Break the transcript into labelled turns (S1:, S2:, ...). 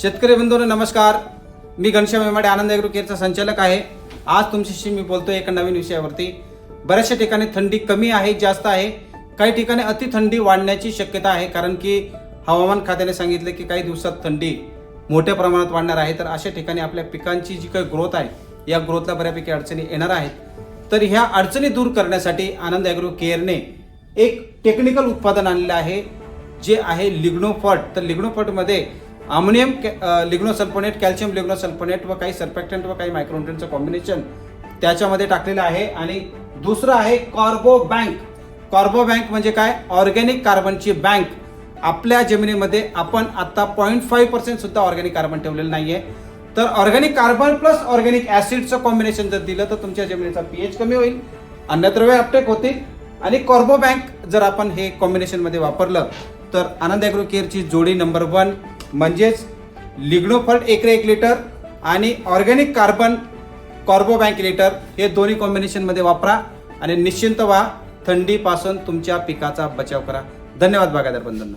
S1: शेतकरी बंधूंनो नमस्कार. मी घनश्याम हेमाडे आनंद ॲग्रो केअरचा संचालक आहे. आज तुमच्याशी मी बोलतोय एका नवीन विषयावरती. बऱ्याचशा ठिकाणी थंडी कमी आहे जास्त आहे. काही ठिकाणी अति थंडी वाढण्याची शक्यता आहे कारण की हवामान खात्याने सांगितले की काही दिवसात थंडी मोठ्या प्रमाणात वाढणार आहे. तर अशा ठिकाणी आपल्या पिकांची जी काही ग्रोथ आहे या ग्रोथला बऱ्यापैकी अडचणी येणार आहेत. तर ह्या अडचणी दूर करण्यासाठी आनंद ॲग्रो केअरने एक टेक्निकल उत्पादन आणलेलं आहे जे आहे लिग्नोफट तर लिग्नोफटमध्ये अमोनियम लिग्नोसल्फोनेट कॅल्शियम लिग्नोसल्फोनेट व काही सर्फॅक्टंट व काही मायक्रोन्युट्रनचं कॉम्बिनेशन त्याच्यामध्ये टाकलेलं आहे. आणि दुसरं आहे कॉर्बो बँक. कॉर्बो बँक म्हणजे काय? ऑर्गॅनिक कार्बनची बँक. आपल्या जमिनीमध्ये आपण आता पॉईंट फाईव्ह पर्सेंट सुद्धा ऑर्गॅनिक कार्बन ठेवलेलं नाहीये. तर ऑर्गॅनिक कार्बन प्लस ऑर्गॅनिक ऍसिडचं कॉम्बिनेशन जर दिलं तर तुमच्या जमिनीचा पीएच कमी होईल. अन्नद्रव्य अपटेक होतील. आणि कॉर्बो बँक जर आपण हे कॉम्बिनेशनमध्ये वापरलं तर आनंद ॲग्रो केअरची जोडी नंबर वन म्हणजेच लिग्नोफल्ट एक एक लिटर आणि ऑर्गॅनिक कार्बन कॉर्बोबँक लिटर हे दोन्ही कॉम्बिनेशनमध्ये वापरा आणि निश्चिंत व्हा थंडीपासून तुमच्या पिकाचा बचाव करा. धन्यवाद बागायदार बंधूंनो.